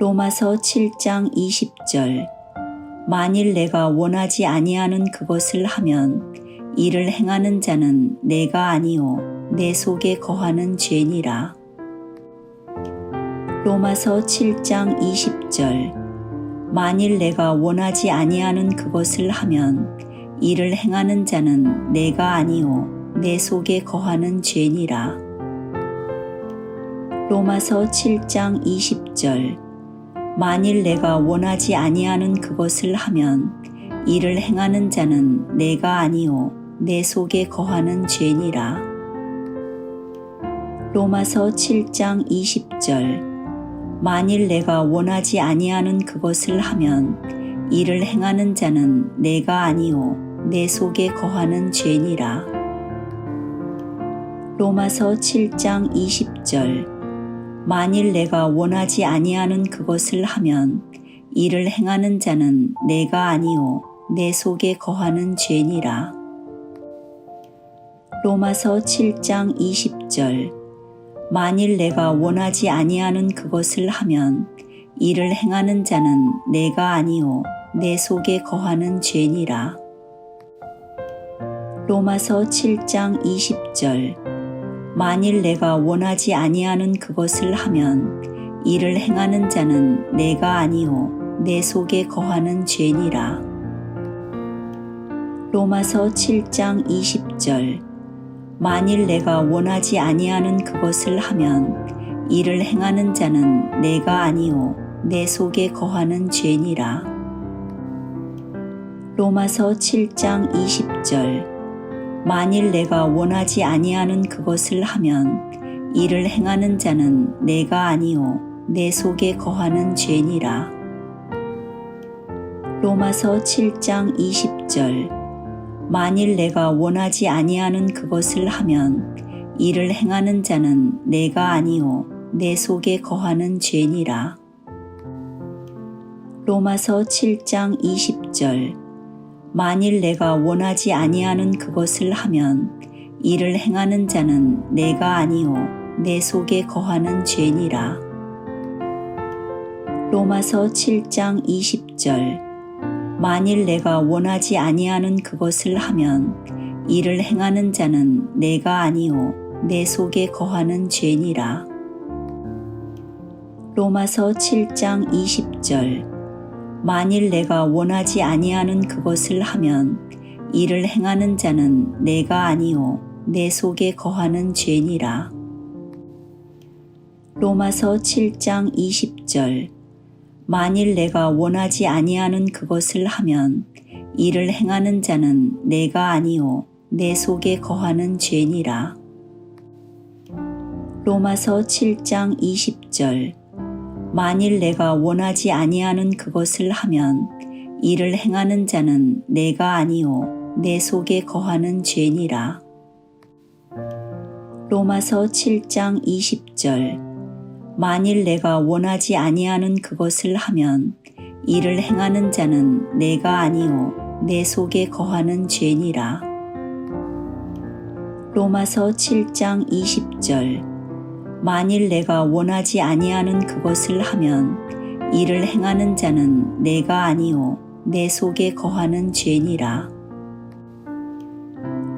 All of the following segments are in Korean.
로마서 7장 20절 만일 내가 원하지 아니하는 그것을 하면 이를 행하는 자는 내가 아니요 내 속에 거하는 죄니라. 로마서 7장 20절 만일 내가 원하지 아니하는 그것을 하면 이를 행하는 자는 내가 아니요 내 속에 거하는 죄니라. 로마서 7장 20절 만일 내가 원하지 아니하는 그것을 하면 이를 행하는 자는 내가 아니요 내 속에 거하는 죄니라. 로마서 7장 20절 만일 내가 원하지 아니하는 그것을 하면 이를 행하는 자는 내가 아니요 내 속에 거하는 죄니라. 로마서 7장 20절 만일 내가 원하지 아니하는 그것을 하면 이를 행하는 자는 내가 아니요 내 속에 거하는 죄니라. 로마서 7장 20절 만일 내가 원하지 아니하는 그것을 하면 이를 행하는 자는 내가 아니요 내 속에 거하는 죄니라. 로마서 7장 20절 만일 내가 원하지 아니하는 그것을 하면 이를 행하는 자는 내가 아니요 내 속에 거하는 죄니라. 로마서 7장 20절 만일 내가 원하지 아니하는 그것을 하면 이를 행하는 자는 내가 아니요 내 속에 거하는 죄니라. 로마서 7장 20절 만일 내가 원하지 아니하는 그것을 하면 이를 행하는 자는 내가 아니요 내 속에 거하는 죄니라. 로마서 7장 20절 만일 내가 원하지 아니하는 그것을 하면 이를 행하는 자는 내가 아니요 내 속에 거하는 죄니라. 로마서 7장 20절 만일 내가 원하지 아니하는 그것을 하면 이를 행하는 자는 내가 아니요 내 속에 거하는 죄니라. 로마서 7장 20절 만일 내가 원하지 아니하는 그것을 하면 이를 행하는 자는 내가 아니요 내 속에 거하는 죄니라. 로마서 7장 20절 만일 내가 원하지 아니하는 그것을 하면 이를 행하는 자는 내가 아니요 내 속에 거하는 죄니라. 로마서 7장 20절 만일 내가 원하지 아니하는 그것을 하면 이를 행하는 자는 내가 아니요 내 속에 거하는 죄니라. 로마서 7장 20절 만일 내가 원하지 아니하는 그것을 하면 이를 행하는 자는 내가 아니요 내 속에 거하는 죄니라. 로마서 7장 20절 만일 내가 원하지 아니하는 그것을 하면 이를 행하는 자는 내가 아니요 내 속에 거하는 죄니라. 로마서 7장 20절 만일 내가 원하지 아니하는 그것을 하면 이를 행하는 자는 내가 아니요 내 속에 거하는 죄니라.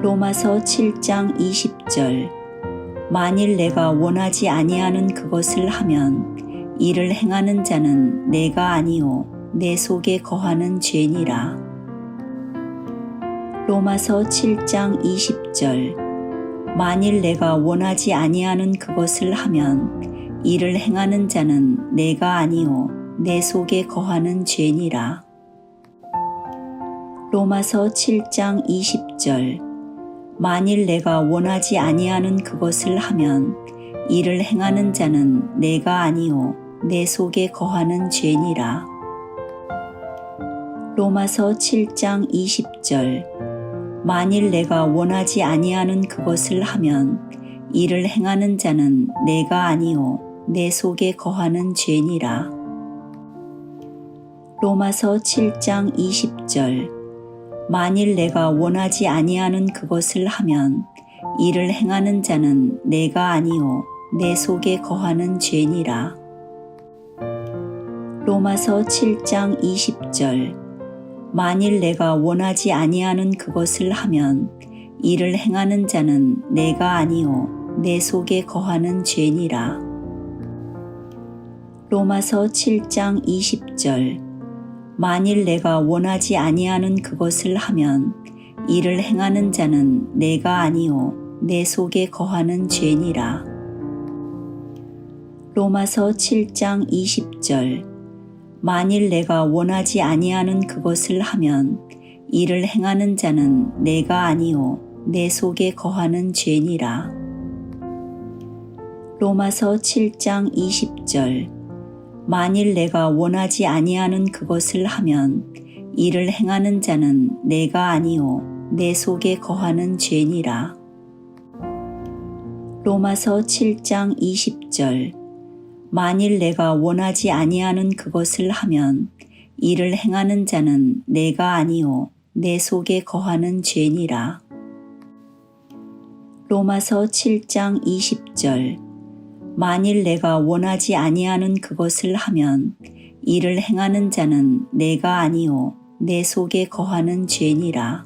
로마서 7장 20절 만일 내가 원하지 아니하는 그것을 하면 이를 행하는 자는 내가 아니요 내 속에 거하는 죄니라. 로마서 7장 20절 만일 내가 원하지 아니하는 그것을 하면 이를 행하는 자는 내가 아니요 내 속에 거하는 죄니라. 로마서 7장 20절 만일 내가 원하지 아니하는 그것을 하면 이를 행하는 자는 내가 아니요 내 속에 거하는 죄니라. 로마서 7장 20절 만일 내가 원하지 아니하는 그것을 하면 이를 행하는 자는 내가 아니요 내 속에 거하는 죄니라. 로마서 7장 20절 만일 내가 원하지 아니하는 그것을 하면 이를 행하는 자는 내가 아니요 내 속에 거하는 죄니라. 로마서 7장 20절 만일 내가 원하지 아니하는 그것을 하면 이를 행하는 자는 내가 아니요 내 속에 거하는 죄니라. 로마서 7장 20절 만일 내가 원하지 아니하는 그것을 하면 이를 행하는 자는 내가 아니요 내 속에 거하는 죄니라. 로마서 7장 20절 만일 내가 원하지 아니하는 그것을 하면 이를 행하는 자는 내가 아니요 내 속에 거하는 죄니라. 로마서 7장 20절 만일 내가 원하지 아니하는 그것을 하면 이를 행하는 자는 내가 아니요 내 속에 거하는 죄니라. 로마서 7장 20절 만일 내가 원하지 아니하는 그것을 하면 이를 행하는 자는 내가 아니요 내 속에 거하는 죄니라. 로마서 7장 20절 만일 내가 원하지 아니하는 그것을 하면 이를 행하는 자는 내가 아니요 내 속에 거하는 죄니라.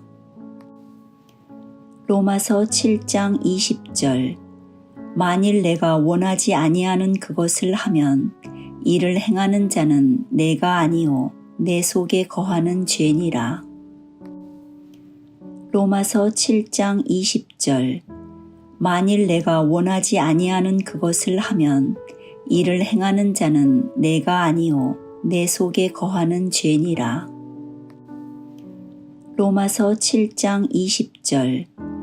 로마서 7장 20절 만일 내가 원하지 아니하는 그것을 하면 이를 행하는 자는 내가 아니요 내 속에 거하는 죄니라. 로마서 7장 20절 만일 내가 원하지 아니하는 그것을 하면 이를 행하는 자는 내가 아니요 내 속에 거하는 죄니라. 로마서 7장 20절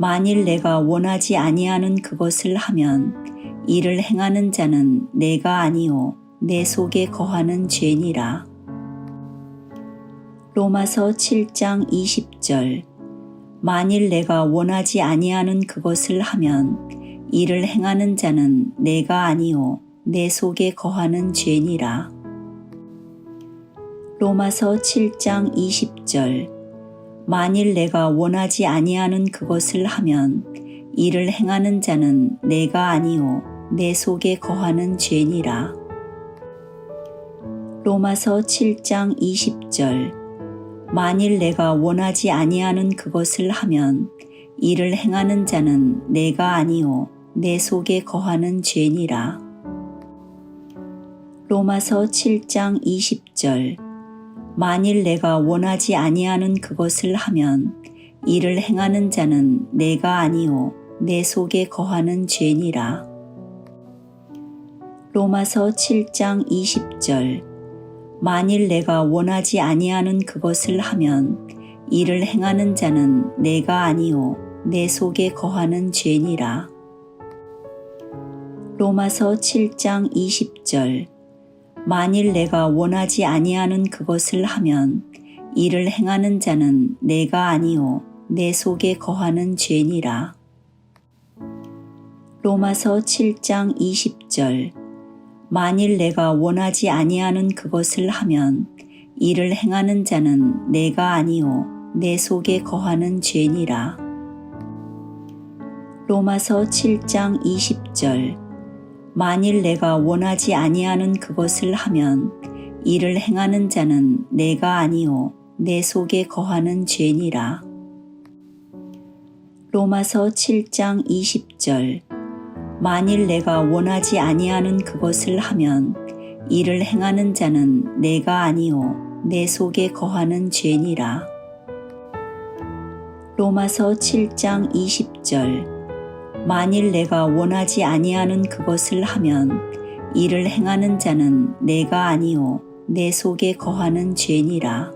만일 내가 원하지 아니하는 그것을 하면 이를 행하는 자는 내가 아니요 내 속에 거하는 죄니라. 로마서 7장 20절 만일 내가 원하지 아니하는 그것을 하면 이를 행하는 자는 내가 아니요 내 속에 거하는 죄니라. 로마서 7장 20절 만일 내가 원하지 아니하는 그것을 하면 이를 행하는 자는 내가 아니요 내 속에 거하는 죄니라. 로마서 7장 20절 만일 내가 원하지 아니하는 그것을 하면 이를 행하는 자는 내가 아니요 내 속에 거하는 죄니라. 로마서 7장 20절 만일 내가 원하지 아니하는 그것을 하면 이를 행하는 자는 내가 아니요 내 속에 거하는 죄니라. 로마서 7장 20절 만일 내가 원하지 아니하는 그것을 하면 이를 행하는 자는 내가 아니요 내 속에 거하는 죄니라. 로마서 7장 20절 만일 내가 원하지 아니하는 그것을 하면 이를 행하는 자는 내가 아니요 내 속에 거하는 죄니라. 로마서 7장 20절 만일 내가 원하지 아니하는 그것을 하면 이를 행하는 자는 내가 아니요 내 속에 거하는 죄니라. 로마서 7장 20절 만일 내가 원하지 아니하는 그것을 하면 이를 행하는 자는 내가 아니요 내 속에 거하는 죄니라. 로마서 7장 20절 만일 내가 원하지 아니하는 그것을 하면 이를 행하는 자는 내가 아니요 내 속에 거하는 죄니라. 로마서 7장 20절 만일 내가 원하지 아니하는 그것을 하면 이를 행하는 자는 내가 아니요 내 속에 거하는 죄니라.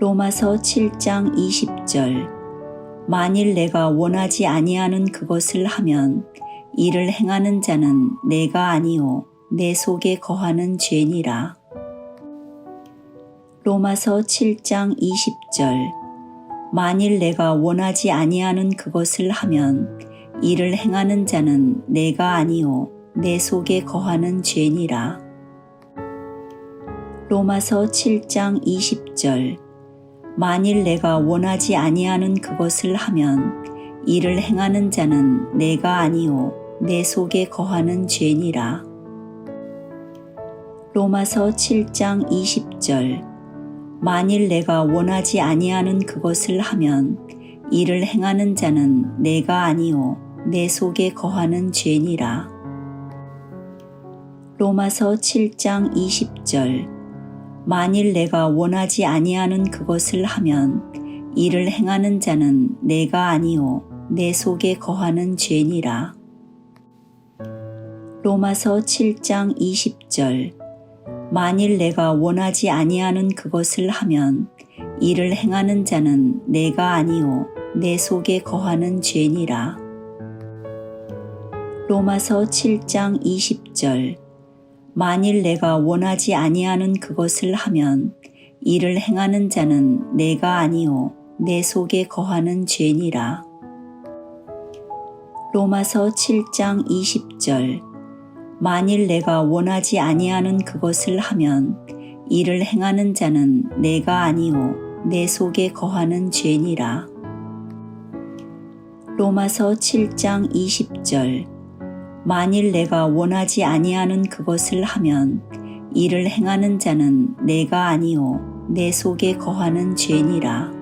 로마서 7장 20절 만일 내가 원하지 아니하는 그것을 하면 이를 행하는 자는 내가 아니요 내 속에 거하는 죄니라. 로마서 7장 20절 만일 내가 원하지 아니하는 그것을 하면 이를 행하는 자는 내가 아니요 내 속에 거하는 죄니라. 로마서 7장 20절 만일 내가 원하지 아니하는 그것을 하면 이를 행하는 자는 내가 아니요 내 속에 거하는 죄니라. 로마서 7장 20절 만일 내가 원하지 아니하는 그것을 하면 이를 행하는 자는 내가 아니요 내 속에 거하는 죄니라. 로마서 7장 20절 만일 내가 원하지 아니하는 그것을 하면 이를 행하는 자는 내가 아니요 내 속에 거하는 죄니라. 로마서 7장 20절 만일 내가 원하지 아니하는 그것을 하면 이를 행하는 자는 내가 아니요 내 속에 거하는 죄니라. 로마서 7장 20절 만일 내가 원하지 아니하는 그것을 하면 이를 행하는 자는 내가 아니요 내 속에 거하는 죄니라. 로마서 7장 20절 만일 내가 원하지 아니하는 그것을 하면 이를 행하는 자는 내가 아니요 내 속에 거하는 죄니라. 로마서 7장 20절 만일 내가 원하지 아니하는 그것을 하면 이를 행하는 자는 내가 아니요 내 속에 거하는 죄니라.